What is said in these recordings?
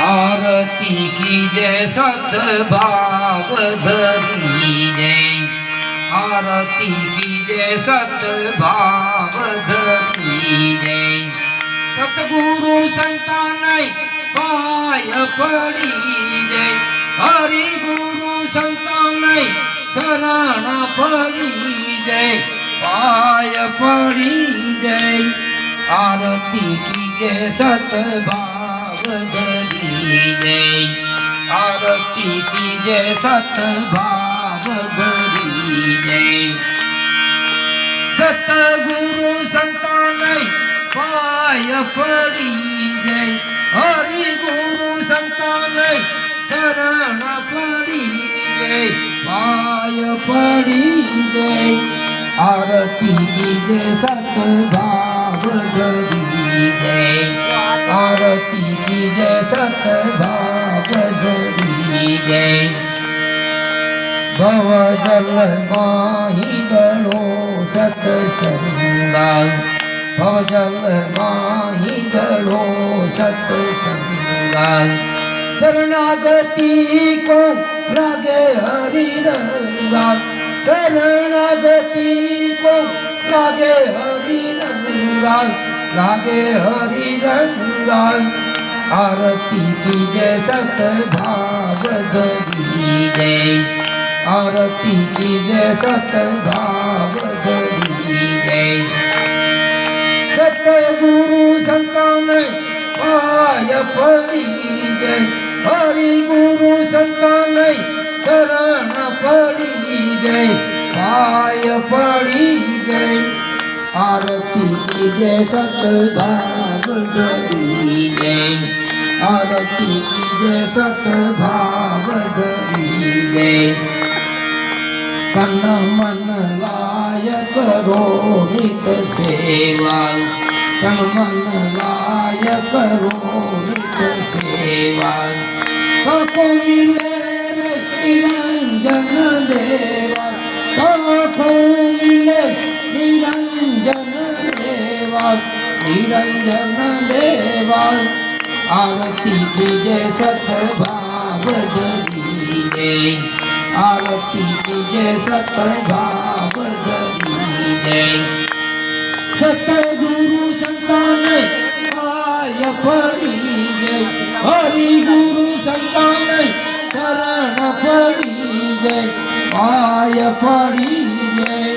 आरती की जय सतभाव धरी जय आरती की जय सतभाव धरी जय सतगुरु संतान पाय पड़ी जय हरि गुरु संतान शरण पड़ी जय पाय पड़ी जय आरती की जय सतभाव धरी जय आरती की जय सतभाव धरी जय सतगुरु संतान पाय पड़ी जय हरि गुरु संतान शरण पड़ी जय। पाय पड़ी जय आरती की जय सतभाव धरी जय आरती की जय सतभाव धरी जय भवजल माही गलो सत्संगा भवजल माही गलो सत्संगा शरणागति को लागे हरि रंगा। शरणागति को लागे हरि रंगा। लागे हरि रंगा। आरती की जय सत भाव धरी जय। आरती की जय सत भाव धरी जय। सतगुरु संतान पाय पड़ी जय। हरि गुरु संतान शरण पड़ी जय। पाय पड़ी जय। आरती की जय सत भाव धरी जय, आरती की जय। सत भाव धरी जय कन मन लाय करो नित सेवा। कन मन लाय करो निरंजन देवा आरती की जय सत भाव जय आरती की जय सत भाव धरी जय सतगुरु संतान, आय पड़ी जय हरि गुरु संतान, शरण पड़ी जय आय पड़ी जय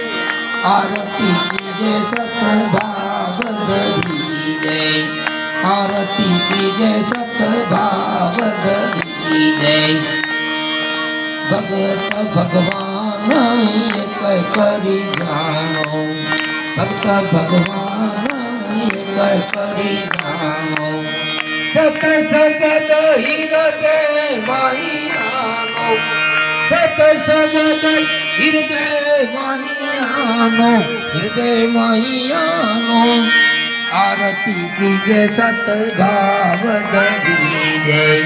आरती की जय सत भाव जय आरती की जय सत जय भगत भगवान करी जानो भक्त भगवान करी जानो सत सगत हृदय माहियानो सत हृदय माहियानो हृदय माहियानो आरती की जय सत भाव जय।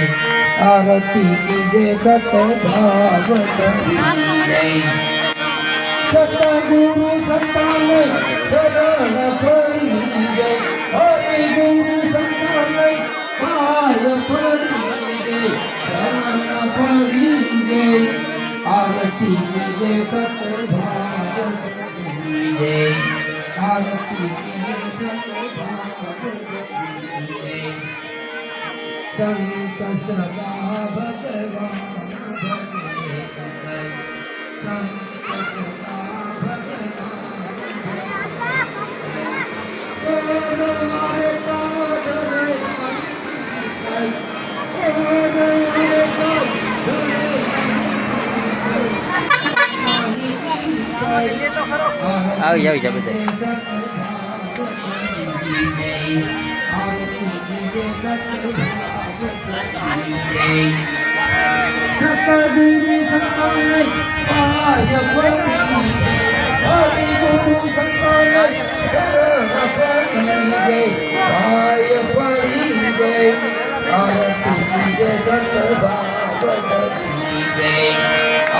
आरती की जय सत भाव धरी जय। सतगुरु संतान शरण पड़ी जय सत भाव धरी जय आरती जय सत भाव धरी जय संत सदा भगवान संत આવી આવી જાય બધા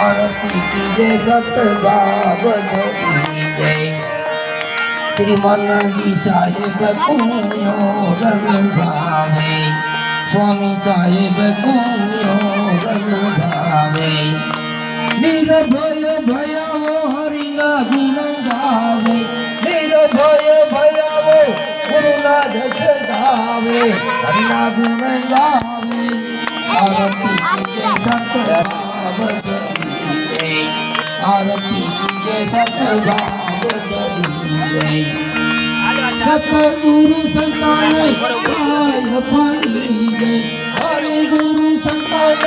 आरती की जय सत बावन की जी साहेब कुयो रन भावे स्वामी साहेब कुयो रन भावे निर भय भय वो हरि ना गुण गावे निर भय भय वो गुरु ना जस गावे हरि ना गुण गावे आरती की जय सत आरती के सतभाग गई सतगुरु संतान पाय पाई हरे गुरु संतान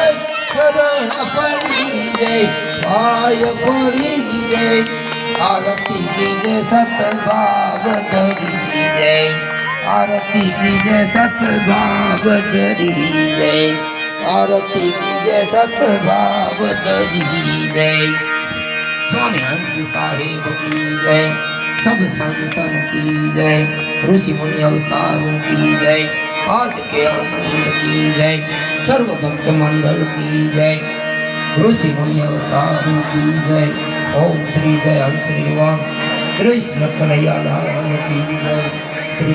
आरती की जय सत करी आरती की जय सत करी आरती की जय सत करी जय જય स्वामी हंस साहेब की जय सब संतन की जय ऋषि मुनि अवतारों की जय आज के आनंद की जय सर्व भक्त मंडल की जय ऋषि मुनि अवतारों की जय ओम श्री जय हंस श्री कृष्ण कन्हैया लाल की जय श्री